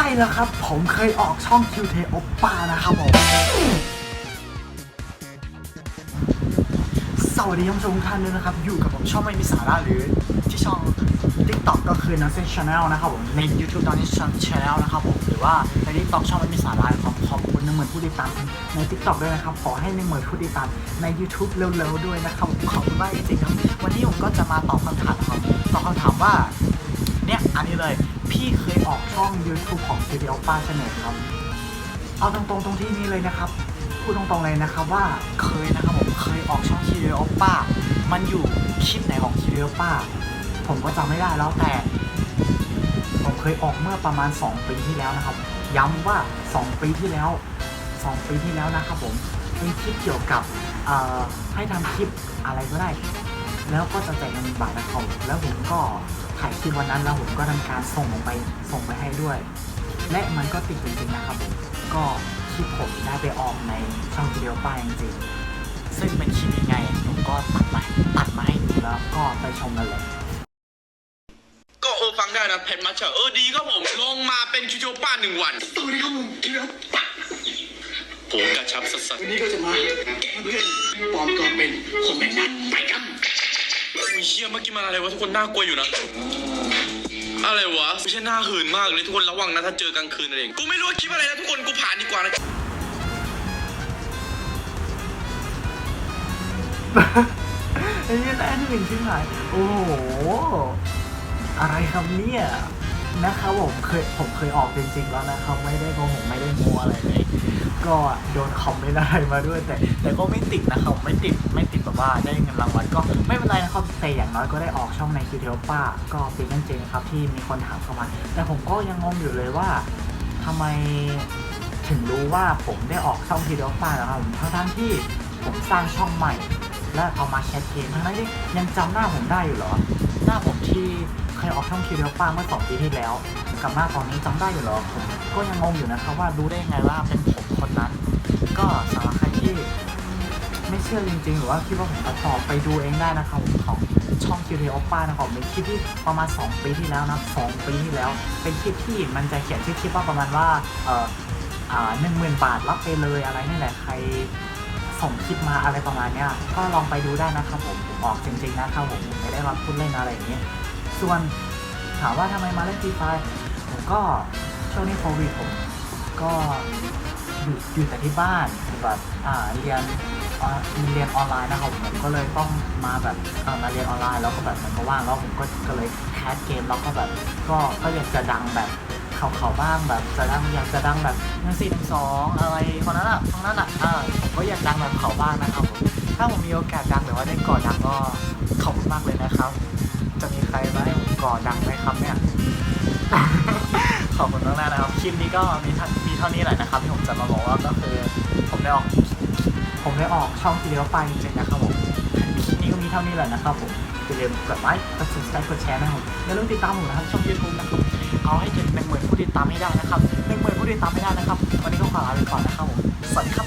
ช่แล้วครับ ผมเคยออกช่องคิวเทโอปป้านะครับผม สวัสดีท่านผู้ชมทุกท่านด้วยนะครับ อยู่กับผมช่องไม่มีสาระหรือที่ช่อง TikTok ก็คือนักเซ็นชแนลนะครับผมใน YouTube ตอนนี้ช่องชแนลนะครับผมหรือว่าใน TikTok ช่องไม่มีสาระขอบขอบคุณหนึ่งหมื่นผู้ติดตามใน TikTok ด้วยนะครับ ขอให้หนึ่งหมื่นผู้ติดตามใน YouTube เร็วๆด้วยนะครับผมขอบคุณมากจริงๆครับวันนี้ผมก็จะมาตอบคำถามครับตอบคำถามว่าเนี่ยอันนี้เลย พี่เคยออกช่อง YouTube ของ c d o ป้าใช่ไหมครับ เอาตรงๆตรงที่นี้เลยนะครับ พูดตรงๆเลยนะครับว่าเคยนะครับผมเคยออกช่องคีเรียอป้ามันอยู่คลิปไหนของคีเรียป้าผมก็จำไม่ได้แล้วแต่ ผมเคยออกเมื่อประมาณ 2 ปีที่แล้วนะครับ ย้ำว่า 2 ปีที่แล้ว 2 ปีที่แล้วนะครับผมเป็นคลิปเกี่ยวกับให้ทำคลิปอะไรก็ได้ แล้วก็จะแจกเงินบาทนะครับแล้วผมก็ ถ่ายคลิปวันนั้นแล้วผมก็ทำการส่งลงไปส่งไปให้ด้วย และมันก็ติดจริงๆนะครับผมก็คลิปผมได้ไปออกในช่องวิดีโอป้ายจริงๆซึ่งเป็นคลิปยังไงผมก็ตัดมาตัดมาให้ดูแล้วก็ไปชมกันเลยก็เออฟังได้นะเพชรมัชเชอร์เออดีครับผมลงมาเป็นคิวโชป้าหนึ่งวันสวัสดีครับผมคิดแล้วปักโหกระชับสัสวันนี้ก็จะมาแกล้งเพื่อนปลอมตัวเป็นคนแม่งนัดไปกันๆโอ้ย เชี่ยเมื่อกี้มันอะไรวะทุกคนน่ากลัวอยู่นะ อะไรวะไม่ใช่หน้าหืนมากเลยทุกคนระวังนะถ้าเจอกลางคืนอะไรอย่างกูไม่รู้ว่าคลิปอะไรนะทุกคนกูผ่านดีกว่านะไอ้นี่แน่นหนึ่งชิ้นมาโอ้โห อะไรครับเนี่ย นะครับผมเคยผมเคยออกจริงๆแล้วนะครับไม่ได้โกหกไม่ได้มัวอะไรเลยก็โดนคอมไม่ได้มาด้วย แต่แต่ก็ไม่ติดนะครับไม่ติดไม่ติดแบบว่าได้เงินรางวัลก็ไม่เป็นไรนะครับแต่อย่างน้อยก็ได้ออกช่องในคิวเทลป้าก็เป็นเรื่องจริงครับที่มีคนถามเข้ามา แต่ผมก็ยังงงอยู่เลยว่าทำไมถึงรู้ว่าผมได้ออกช่องคิวเทลป้าแล้วครับผมทั้งๆที่ผมสร้างช่องใหม่ และเอามาแชทเกมทั้งนั้นที่ยังจำหน้าผมได้อยู่หรอหน้าผมที่ เคยออกช่องคิวเดลป้าเมื่อสองปีที่แล้วกลับหน้าตอนนี้จำได้อยู่หรอผมก็ยังงงอยู่นะครับว่ารู้ได้ยังไงว่าเป็นผมคนนั้น ก็สำหรับใครที่ไม่เชื่อจริงๆ หรือว่าคิดว่าผมตัดต่อไปดูเองได้นะครับผมของช่องคิวเดลป้านะครับเป็นคลิปที่ประมาณ 2 ปีที่แล้วนะสองปีที่แล้ว เป็นคลิปที่มันจะเขียนชื่อคลิปว่าประมาณว่าเอ่ออ่าหนึ่งหมื่นบาทรับไปเลยอะไรนี่แหละใครส่งคลิปมาอะไรประมาณเนี้ยก็ลองไปดูได้นะครับผมผมออกจริงๆนะครับผมผมไม่ได้รับพูดเล่นอะไรอย่างเงี้ย ส่วนถามว่าทำไมมาเล่นฟรีไฟผมก็ช่วงนี้โควิดผมก็อยู่อยู่แต่ที่บ้านแบบอ่าเรียนเรียนออนไลน์นะครับผมก็เลยต้องมาแบบมาเรียนออนไลน์แล้วก็แบบมันก็ว่างแล้วผมก็ก็เลยแคสเกมแล้วก็แบบก็ก็อยากจะดังแบบเขาเขาบ้างแบบจะดังอยากจะดังแบบหนึ่งสี่หนึ่งสองอะไรคนนั้นอะตรงนั้นอะอ่าผมก็อยากดังแบบเขาบ้างนะครับผมถ้าผมมีโอกาสดังหรือว่าได้ก่อดังก็ขอบคุณมากเลยนะครับ ก่อดังไหมครับเนี่ย ขอบคุณมากๆนะครับ คลิปนี้ก็มีท่ามีเท่านี้แหละนะครับที่ผมจะมาบอกว่าก็คือ ผมได้ออก ผมได้ออกช่องทีเดียวไปจริงๆนะครับผมคลิปนี้ก็มีเท่านี้แหละนะครับผมอย่าลืมกดไลค์กด subscribe กดแชร์นะครับ อย่าลืมติดตามผมนะครับช่อง YouTube นะครับ เอาให้ถึงหนึ่งหมื่นผู้ติดตามให้ได้นะครับหนึ่งหมื่นผู้ติดตามให้ได้นะครับ วันนี้ก็ขอลาไปก่อนนะครับผม สวัสดีครับ